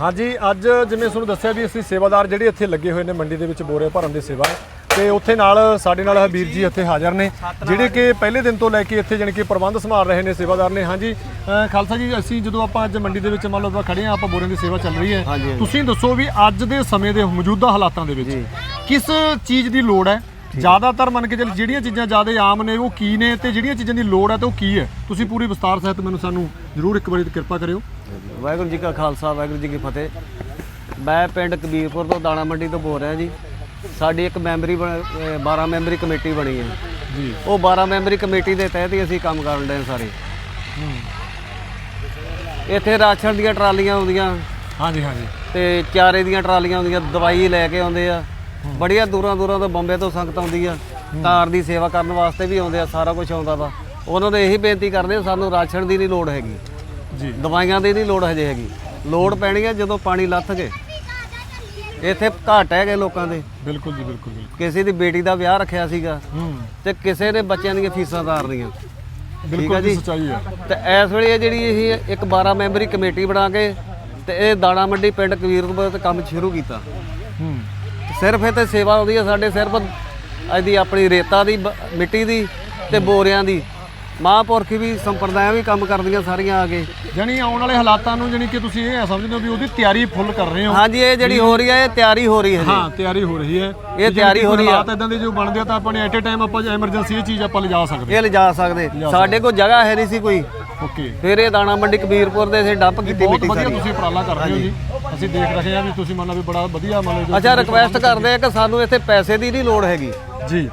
ਹਾਂਜੀ ਅੱਜ ਜਿਵੇਂ ਤੁਹਾਨੂੰ ਦੱਸਿਆ ਵੀ ਅਸੀਂ ਸੇਵਾਦਾਰ ਜਿਹੜੇ ਇੱਥੇ ਲੱਗੇ ਹੋਏ ਨੇ ਮੰਡੀ ਦੇ ਵਿੱਚ ਬੋਰੇ ਭਰਨ ਦੀ ਸੇਵਾ ਤੇ ਉੱਥੇ ਨਾਲ ਸਾਡੇ ਨਾਲ ਹਬੀਰ ਜੀ ਇੱਥੇ ਹਾਜ਼ਰ ਨੇ ਜਿਹੜੇ ਕਿ ਪਹਿਲੇ ਦਿਨ ਤੋਂ ਲੈ ਕੇ ਇੱਥੇ ਜਾਣੀ ਕਿ ਪ੍ਰਬੰਧ ਸੰਭਾਲ ਰਹੇ ਨੇ ਸੇਵਾਦਾਰ ਨੇ। ਹਾਂਜੀ ਖਾਲਸਾ ਜੀ ਅਸੀਂ ਜਦੋਂ ਆਪਾਂ ਅੱਜ ਮੰਡੀ ਦੇ ਵਿੱਚ ਮੰਨ ਲਓ ਆਪਾਂ ਖੜੇ ਆ ਆਪਾਂ ਬੋਰਿਆਂ ਦੀ ਸੇਵਾ ਚੱਲ ਰਹੀ ਹੈ। ਤੁਸੀਂ ਦੱਸੋ ਵੀ ਅੱਜ ਦੇ ਸਮੇਂ ਦੇ ਮੌਜੂਦਾ ਹਾਲਾਤਾਂ ਦੇ ਵਿੱਚ ਕਿਸ ਚੀਜ਼ ਦੀ ਲੋੜ ਹੈ? ਜ਼ਿਆਦਾਤਰ ਮੰਨ ਕੇ ਚੱਲ ਜਿਹੜੀਆਂ ਚੀਜ਼ਾਂ ਜ਼ਿਆਦਾ ਆਮ ਨੇ ਉਹ ਕੀ ਨੇ ਤੇ ਜਿਹੜੀਆਂ ਚੀਜ਼ਾਂ ਦੀ ਲੋੜ ਹੈ ਤੇ ਉਹ ਕੀ ਹੈ? ਤੁਸੀਂ ਪੂਰੀ ਵਿਸਤਾਰ ਸਹਿਤ ਮੈਨੂੰ ਸਾਨੂੰ ਜ਼ਰੂਰ ਇੱਕ ਵਾਰੀ ਕਿਰਪਾ ਕਰਿਓ। ਵਾਹਿਗੁਰੂ ਜੀ ਕਾ ਖਾਲਸਾ ਵਾਹਿਗੁਰੂ ਜੀ ਕੀ ਫਤਿਹ। ਮੈਂ ਪਿੰਡ ਕਬੀਰਪੁਰ ਤੋਂ ਦਾਣਾ ਮੰਡੀ ਤੋਂ ਬੋਲ ਰਿਹਾ ਜੀ। ਸਾਡੀ ਇੱਕ ਮੈਂਬਰੀ ਬਣ- ਅਹ 12 ਮੈਂਬਰੀ ਕਮੇਟੀ ਬਣੀ ਹੈ। ਜੀ। ਉਹ 12 ਮੈਂਬਰੀ ਕਮੇਟੀ ਦੇ ਤਹਿਤ ਹੀ ਅਸੀਂ ਕੰਮ ਕਰਨ ਦੇ ਸਾਰੇ। ਇੱਥੇ ਰਾਸ਼ਨ ਦੀਆਂ ਟਰਾਲੀਆਂ ਆਉਂਦੀਆਂ। ਹਾਂਜੀ ਹਾਂਜੀ। ਤੇ ਚਾਰੇ ਦੀਆਂ ਟਰਾਲੀਆਂ ਆਉਂਦੀਆਂ ਦਵਾਈ ਲੈ ਕੇ ਆਉਂਦੇ ਆ। ਬੜੀਆਂ ਦੂਰਾਂ ਦੂਰਾਂ ਤੋਂ ਬੰਬੇ ਤੋਂ ਸੰਗਤ ਆਉਂਦੀ ਆ। ਤਾਰ ਦੀ ਸੇਵਾ ਕਰਨ ਵਾਸਤੇ ਵੀ ਆਉਂਦੇ ਆ ਸਾਰਾ ਕੁਝ ਆਉਂਦਾ ਵਾ। ਉਹਨਾਂ ਨੂੰ ਇਹੀ ਬੇਨਤੀ ਕਰਦੇ ਆ, ਸਾਨੂੰ ਰਾਸ਼ਨ ਦੀ ਨਹੀਂ ਲੋੜ ਹੈਗੀ। ਜੀ। ਦਵਾਈਆਂ ਦੀ ਨਹੀਂ ਲੋੜ ਹਜੇ ਹੈਗੀ। ਲੋੜ ਪੈਣੀ ਹੈ ਜਦੋਂ ਪਾਣੀ ਲੱਥ ਗਏ ਇੱਥੇ ਘਾਟ ਹੈਗੇ ਲੋਕਾਂ ਦੇ। ਬਿਲਕੁਲ ਜੀ ਬਿਲਕੁਲ ਬਿਲਕੁਲ। ਕਿਸੇ ਦੀ ਬੇਟੀ ਦਾ ਵਿਆਹ ਰੱਖਿਆ ਸੀਗਾ ਹੂੰ। ਤੇ ਕਿਸੇ ਨੇ ਬੱਚਿਆਂ ਦੀਆਂ ਫੀਸਾਂ ਤਾਰਨੀਆਂ। ਬਿਲਕੁਲ ਜੀ। ਸੱਚਾਈ ਹੈ ਤੇ ਇਸ ਵੇਲੇ ਇਹ ਜਿਹੜੀ ਇਹ ਇੱਕ 12 ਮੈਂਬਰੀ ਕਮੇਟੀ ਬਣਾ ਕੇ ਤੇ ਇਹ ਦਾਣਾ ਮੰਡੀ ਪਿੰਡ ਕਬੀਰਪੁਰ ਤੇ ਕੰਮ ਸ਼ੁਰੂ ਕੀਤਾ। ਹੂੰ। ਸਿਰਫ ਇੱਥੇ ਸੇਵਾ ਹੁੰਦੀ ਹੈ ਸਾਡੇ ਸਿਰਫ ਇਹਦੀ ਆਪਣੀ ਰੇਤਾ ਦੀ ਬ- ਮਿੱਟੀ ਦੀ ਤੇ ਬੋਰਿਆਂ ਦੀ। ਮਹਾਂਪੁਰਖ ਵੀ ਸੰਪਰਦਾਇਆਂ ਵੀ ਕੰਮ ਕਰਦੀਆਂ ਸਾਰੀਆਂ ਆ ਕੇ। ਜਾਨੀ ਆਉਣ ਵਾਲੇ ਹਾਲਾਤਾਂ ਨੂੰ ਜਾਨੀ ਕਿ ਤੁਸੀਂ ਇਹ ਸਮਝਦੇ ਹੋ ਵੀ ਉਹਦੀ ਤਿਆਰੀ ਫੁੱਲ ਕਰ ਰਹੇ ਹੋ। ਹਾਂਜੀ ਇਹ ਜਿਹੜੀ ਹੋ ਰਹੀ ਹੈ ਇਹ ਤਿਆਰੀ ਹੋ ਰਹੀ ਹੈ ਜੀ। ਹਾਂ ਤਿਆਰੀ ਹੋ ਰਹੀ ਹੈ। ਇਹ ਤਿਆਰੀ ਹੋ ਰਹੀ ਆ। ਹਾਲਾਤ ਇਦਾਂ ਦੇ ਜੋ ਬਣਦੇ ਆ ਤਾਂ ਆਪਾਂ ਨੇ ਐਟ ਅ ਟਾਈਮ ਆਪਾਂ ਐਮਰਜੈਂਸੀ ਇਹ ਚੀਜ਼ ਆਪਾਂ ਲਿਜਾ ਸਕਦੇ ਇਹ ਲਿਜਾ ਸਕਦੇ। ਸਾਡੇ ਕੋਲ ਜਗ੍ਹਾ ਹੈ ਨਹੀਂ ਸੀ ਕੋਈ। ਓਕੇ। ਫਿਰ ਇਹ ਦਾਣਾ ਮੰਡੀ ਕਬੀਰਪੁਰ ਦੇ ਅਸੀਂ ਡੰਪ ਕੀਤੀ ਬਹੁਤ ਵਧੀਆ ਸਾਰੀ। ਤੁਸੀਂ ਉਪਰਾਲਾ ਕਰ ਰਹੇ ਹੋ ਜੀ। ਅਸੀਂ ਦੇਖ ਰਹੇ ਹਾਂ ਵੀ ਤੁਸੀਂ ਮੰਨ ਲਓ ਵੀ ਬੜਾ ਵਧੀਆ ਮੰਨ ਲਓ ਅੱਛਾ ਰਿਕਵੈਸਟ ਕਰਦੇ ਆ ਕਿ ਸਾਨੂੰ ਇੱਥੇ ਪੈਸੇ ਦੀ ਨਹੀਂ ਲੋੜ ਹੈਗੀ। ਜੀ।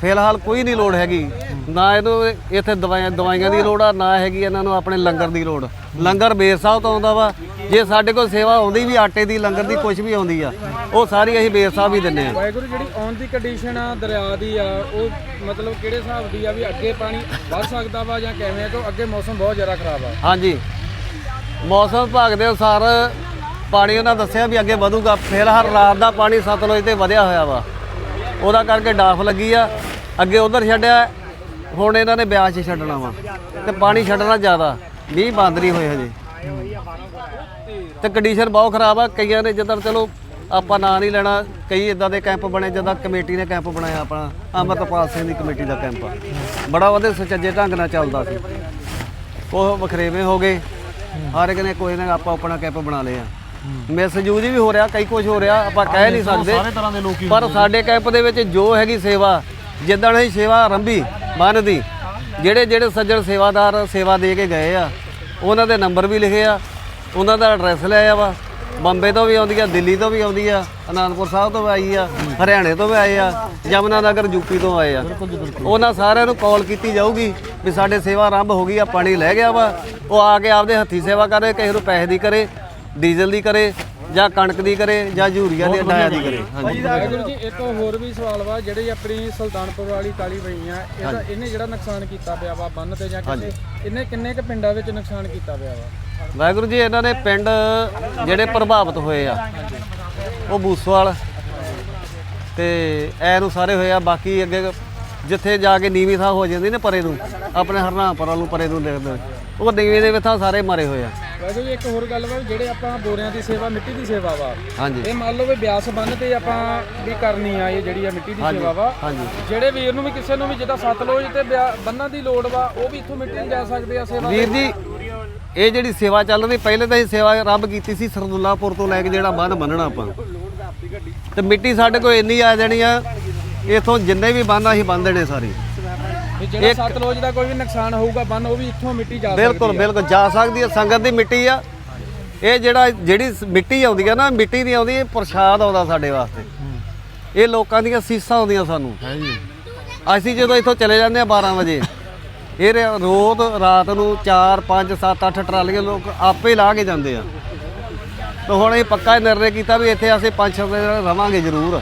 ਫਿਲਹਾਲ ਕੋਈ ਨਹੀਂ ਲੋੜ ਹੈਗੀ। ਨਾ ਇਹਨੂੰ ਇੱਥੇ ਦਵਾਈਆਂ ਦਵਾਈਆਂ ਦੀ ਲੋੜ ਆ ਨਾ ਹੈਗੀ ਇਹਨਾਂ ਨੂੰ ਆਪਣੇ ਲੰਗਰ ਦੀ ਲੋੜ। ਲੰਗਰ ਬੇਰ ਸਾਹਿਬ ਤੋਂ ਆਉਂਦਾ ਵਾ। ਜੇ ਸਾਡੇ ਕੋਲ ਸੇਵਾ ਆਉਂਦੀ ਵੀ ਆਟੇ ਦੀ ਲੰਗਰ ਦੀ ਕੁਝ ਵੀ ਆਉਂਦੀ ਆ ਉਹ ਸਾਰੀ ਅਸੀਂ ਬੇਰ ਸਾਹਿਬ ਹੀ ਦਿੰਨੇ ਆ ਵਾਹਿਗੁਰੂ ਜਿਹੜੀ ਆਉਣ ਦੀ ਕੰਡੀਸ਼ਨ ਆ ਦਰਿਆ ਦੀ ਆ ਉਹ ਮਤਲਬ ਕਿਹੜੇ ਹਿਸਾਬ ਦੀ ਆ ਵੀ ਅੱਗੇ ਪਾਣੀ ਵੱਧ ਸਕਦਾ ਵਾ ਜਾਂ ਕਿਵੇਂ ਕਿ ਅੱਗੇ ਮੌਸਮ ਬਹੁਤ ਜ਼ਿਆਦਾ ਖਰਾਬ ਆ। ਹਾਂਜੀ। ਮੌਸਮ ਵਿਭਾਗ ਦੇ ਅਨੁਸਾਰ ਪਾਣੀ ਉਹਨਾਂ ਦੱਸਿਆ ਵੀ ਅੱਗੇ ਵਧੂਗਾ। ਫਿਲਹਾਲ ਰਾਤ ਦਾ ਪਾਣੀ ਸਤਲੁਜ ਤੇ ਵਧਿਆ ਹੋਇਆ ਵਾ। ਉਹਦਾ ਕਰਕੇ ਡਾਫ ਲੱਗੀ ਆ। ਅੱਗੇ ਉਧਰ ਛੱਡਿਆ ਹੁਣ ਇਹਨਾਂ ਨੇ ਬਿਆਸ 'ਚ ਛੱਡਣਾ ਵਾ। ਤੇ ਪਾਣੀ ਛੱਡਣਾ ਜ਼ਿਆਦਾ। ਮੀਂਹ ਬੰਦ ਨਹੀਂ ਹੋਏ ਹਜੇ। ਤੇ ਕੰਡੀਸ਼ਨ ਬਹੁਤ ਖਰਾਬ ਆ ਕਈਆਂ ਨੇ ਜਦੋਂ ਚਲੋ ਆਪਾਂ ਨਾਂ ਨਹੀਂ ਲੈਣਾ ਕਈ ਇਦਾਂ ਦੇ ਕੈਂਪ ਬਣੇ ਜਦੋਂ ਕਮੇਟੀ ਨੇ ਕੈਂਪ ਬਣਾਇਆ ਆਪਣਾ ਅਮਰਤਪਾਲ ਸਿੰਘ ਦੀ ਕਮੇਟੀ ਦਾ ਕੈਂਪ ਬੜਾ ਵਧੀਆ ਸੁਚੱਜੇ ਢੰਗ ਨਾਲ ਚੱਲਦਾ ਸੀ। ਉਹ ਵਖਰੇਵੇਂ ਹੋ ਗਏ। ਹਰ ਇੱਕ ਨੇ ਕੋਈ ਨਾ ਆਪਾਂ ਆਪਣਾ ਕੈਂਪ ਬਣਾ ਲਿਆ ਮਿਸਯੂਜ ਵੀ ਹੋ ਰਿਹਾ ਕਈ ਕੁਝ ਹੋ ਰਿਹਾ ਆਪਾਂ ਕਹਿ ਨਹੀਂ ਸਕਦੇ। ਹੀ ਪਰ ਸਾਡੇ ਕੈਂਪ ਦੇ ਵਿੱਚ ਜੋ ਹੈਗੀ ਸੇਵਾ ਜਿੱਦਣ ਅਸੀਂ ਸੇਵਾ ਆਰੰਭੀ ਬੰਨ ਦੀ ਜਿਹੜੇ ਜਿਹੜੇ ਸੱਜਣ ਸੇਵਾਦਾਰ ਸੇਵਾ ਦੇ ਕੇ ਗਏ ਆ ਉਹਨਾਂ ਦੇ ਨੰਬਰ ਵੀ ਲਿਖੇ ਆ। ਉਹਨਾਂ ਦਾ ਐਡਰੈਸ ਲਿਆ ਵਾ। ਬੰਬੇ ਤੋਂ ਵੀ ਆਉਂਦੀ ਆ ਦਿੱਲੀ ਤੋਂ ਵੀ ਆਉਂਦੀ ਆ ਅਨੰਦਪੁਰ ਸਾਹਿਬ ਤੋਂ ਵੀ ਆਈ ਆ ਹਰਿਆਣੇ ਤੋਂ ਵੀ ਆਏ ਆ ਯਮਨਾ ਨਗਰ ਯੂਪੀ ਤੋਂ ਆਏ ਆ। ਉਹਨਾਂ ਸਾਰਿਆਂ ਨੂੰ ਕਾਲ ਕੀਤੀ ਜਾਊਗੀ ਵੀ ਸਾਡੇ ਸੇਵਾ ਆਰੰਭ ਹੋ ਗਈ ਆ ਪਾਣੀ ਲੈ ਗਿਆ ਵਾ। ਉਹ ਆ ਕੇ ਆਪਦੇ ਹੱਥੀ ਸੇਵਾ ਕਰੇ ਕਿਸੇ ਨੂੰ ਪੈਸੇ ਦੀ ਕਰੇ ਡੀਜ਼ਲ ਦੀ ਕਰੇ ਜਾਂ ਕਣਕ ਦੀ ਕਰੇ ਜਾਂ ਯੂਰੀਆ ਦੀ ਡਾਇਆ ਦੀ ਕਰੇ। ਹਾਂਜੀ। ਵਾਹਿਗੁਰੂ ਜੀ ਇੱਕ ਹੋਰ ਵੀ ਸਵਾਲ ਵਾ ਜਿਹੜੀ ਆਪਣੀ ਸੁਲਤਾਨਪੁਰ ਵਾਲੀ ਕਾਲੀ ਬਈ ਆ ਇਹਦਾ ਇਹਨੇ ਜਿਹੜਾ ਨੁਕਸਾਨ ਕੀਤਾ ਪਿਆ ਵਾ ਬੰਨ ਤੇ ਜਾਂ ਕਿਸੇ ਇਹਨੇ ਕਿੰਨੇ ਕ ਪਿੰਡਾਂ ਵਿੱਚ ਨੁਕਸਾਨ ਕੀਤਾ ਪਿਆ ਵਾ? ਵਾਹਿਗੁਰੂ ਜੀ ਇਹਨਾਂ ਨੇ ਪਿੰਡ ਜਿਹੜੇ ਪ੍ਰਭਾਵਿਤ ਹੋਏ ਆ ਉਹ ਬੂਸਵਾਲ ਤੇ ਐ ਨੂੰ ਸਾਰੇ ਹੋਏ ਆ ਬਾਕੀ ਅੱਗੇ ਜਿੱਥੇ ਜਾ ਕੇ ਨੀਵੀਂ ਥਾਂ ਹੋ ਜਾਂਦੀ ਨੇ ਪਰੇ ਨੂੰ ਆਪਣੇ ਹਰਨਾਪੁਰ ਵੱਲ ਨੂੰ ਪਰੇ ਨੂੰ ਦੇਖਦੇ ਉਹ ਨੀਵੀਂ ਦੇ ਵਿੱਚ ਥਾਂ ਸਾਰੇ ਮਾਰੇ ਹੋਏ ਆ। ਵਾਹਿਗੁਰੂ ਜੀ ਇੱਕ ਹੋਰ ਗੱਲ ਵਾ ਵੀ ਜਿਹੜੇ ਆਪਾਂ ਬੋਰਿਆਂ ਦੀ ਸੇਵਾ ਮਿੱਟੀ ਦੀ ਸੇਵਾ ਵਾ ਹਾਂਜੀ। ਇਹ ਮੰਨ ਲਓ ਵੀ ਬਿਆਸ ਬੰਨ ਤੇ ਆਪਾਂ ਵੀ ਕਰਨੀ ਆ ਇਹ ਜਿਹੜੀ ਆ ਮਿੱਟੀ ਦੀ ਸੇਵਾ ਵਾ। ਹਾਂਜੀ। ਜਿਹੜੇ ਵੀਰ ਨੂੰ ਵੀ ਕਿਸੇ ਨੂੰ ਵੀ ਜਿੱਦਾਂ ਸਤਲੁਜ ਤੇ ਬਿਆ- ਬੰਨਾਂ ਦੀ ਲੋੜ ਵਾ ਉਹ ਵੀ ਇੱਥੋਂ ਮਿੱਟੀ ਜਾ ਸਕਦੇ ਆ ਸੇਵਾ ਵੀਰ ਜੀ ਇਹ ਜਿਹੜੀ ਸੇਵਾ ਚੱਲ ਰਹੀ ਪਹਿਲੇ ਤਾਂ ਇਹ ਸੇਵਾ ਰੱਬ ਕੀਤੀ ਸੀ ਸਰਦੁੱਲਾਪੁਰ ਤੋਂ ਲੈ ਕੇ ਜਿਹੜਾ ਬੰਨ ਬੰਨਣਾ ਆਪਾਂ। ਤੇ ਮਿੱਟੀ ਸਾਡੇ ਕੋਲ ਇੰਨੀ ਆ ਜਾਣੀ ਆ ਇਥੋਂ ਜਿੰਨੇ ਵੀ ਬੰਨ ਅਸੀਂ ਬੰਨ ਦੇਣੇ ਸਾਰੇ। ਵੀ ਜਿਹੜਾ ਸਤਲੁਜ ਦਾ ਕੋਈ ਵੀ ਨੁਕਸਾਨ ਹੋਊਗਾ ਬੰਨ ਉਹ ਵੀ ਇੱਥੋਂ ਮਿੱਟੀ ਜਾ ਸਕਦੀ ਬਿਲਕੁਲ ਬਿਲਕੁਲ ਜਾ ਸਕਦੀ ਹੈ ਸੰਗਤ ਦੀ ਮਿੱਟੀ ਆ। ਇਹ ਜਿਹੜਾ ਜਿਹੜੀ ਸ- ਮਿੱਟੀ ਆਉਂਦੀ ਆ ਨਾ ਮਿੱਟੀ ਨਹੀਂ ਆਉਂਦੀ ਇਹ ਪ੍ਰਸ਼ਾਦ ਆਉਂਦਾ ਸਾਡੇ ਵਾਸਤੇ। ਇਹ ਲੋਕਾਂ ਦੀਆਂ ਸੀਸਾਂ ਆਉਂਦੀਆਂ ਸਾਨੂੰ। ਹੈ ਜੀ ਅਸੀਂ ਜਦੋਂ ਇੱਥੋਂ ਚਲੇ ਜਾਂਦੇ ਆ 12 ਵਜੇ ਇਹ ਰ- ਰੋਜ਼ ਰਾਤ ਨੂੰ 4 5 7 8 ਟਰਾਲੀਆਂ ਲੋਕ ਆਪੇ ਲਾ ਕੇ ਜਾਂਦੇ ਆ। ਤੇ ਹੁਣ ਇਹ ਪੱਕਾ ਨਿਰਣੇ ਕੀਤਾ ਵੀ ਇੱਥੇ ਅਸੀਂ ਪੰਜ ਛੇ ਦਿਨ ਰਵਾਂਗੇ ਜ਼ਰੂਰ।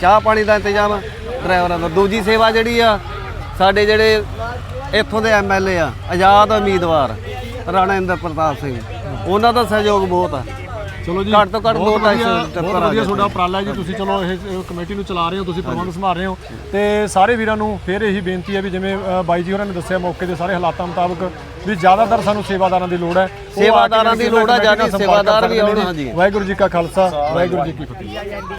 ਚਾਹ ਪਾਣੀ ਦਾ ਇੰਤਜ਼ਾਮ ਡਰਾਈਵਰਾਂ ਦਾ। ਦੂਜੀ ਸੇਵਾ ਜਿਹੜੀ ਆ ਸਾਡੇ ਜਿਹੜੇ ਇੱਥੋਂ ਦੇ ਐਮਐਲਏ ਆ ਆਜ਼ਾਦ ਉਮੀਦਵਾਰ ਰਾਣਾ ਇੰਦਰ ਪ੍ਰਤਾਪ ਸਿੰਘ ਉਹਨਾਂ ਦਾ ਸਹਿਯੋਗ ਬਹੁਤ ਆ ਚਲੋ ਜੀ ਘੱਟ ਤੋਂ ਘੱਟ ਦੋ ਟੱਕਰ ਬਹੁਤ ਵਧੀਆ। ਤੁਹਾਡਾ ਉਪਰਾਲਾ ਹੈ ਜੀ ਤੁਸੀਂ ਚਲੋ ਇਹ ਕਮੇਟੀ ਨੂੰ ਚਲਾ ਰਹੇ ਹੋ ਤੁਸੀਂ ਪ੍ਰਬੰਧ ਸੰਭਾਲ ਰਹੇ ਹੋ ਤੇ ਸਾਰੇ ਵੀਰਾਂ ਨੂੰ ਫਿਰ ਇਹੀ ਬੇਨਤੀ ਹੈ ਵੀ ਜਿਵੇਂ ਬਾਈ ਜੀ ਹੋਰਾਂ ਨੇ ਦੱਸਿਆ ਮੌਕੇ ਦੇ ਸਾਰੇ ਹਾਲਾਤਾਂ ਮੁਤਾਬਕ ਵੀ ਜ਼ਿਆਦਾਤਰ ਸਾਨੂੰ ਸੇਵਾਦਾਰਾਂ ਦੀ ਲੋੜ ਹੈ ਸੇਵਾਦਾਰਾਂ ਦੀ ਲੋੜ ਜਾਨੀ ਸੰਪਰਕ ਸੇਵਾਦਾਰ ਵੀ ਆਉਣ। ਹਾਂਜੀ। ਵਾਹਿਗੁਰੂ ਜੀ ਕਾ ਖਾਲਸਾ ਵਾਹਿਗੁਰੂ ਜੀ ਕੀ ਫਤਿਹ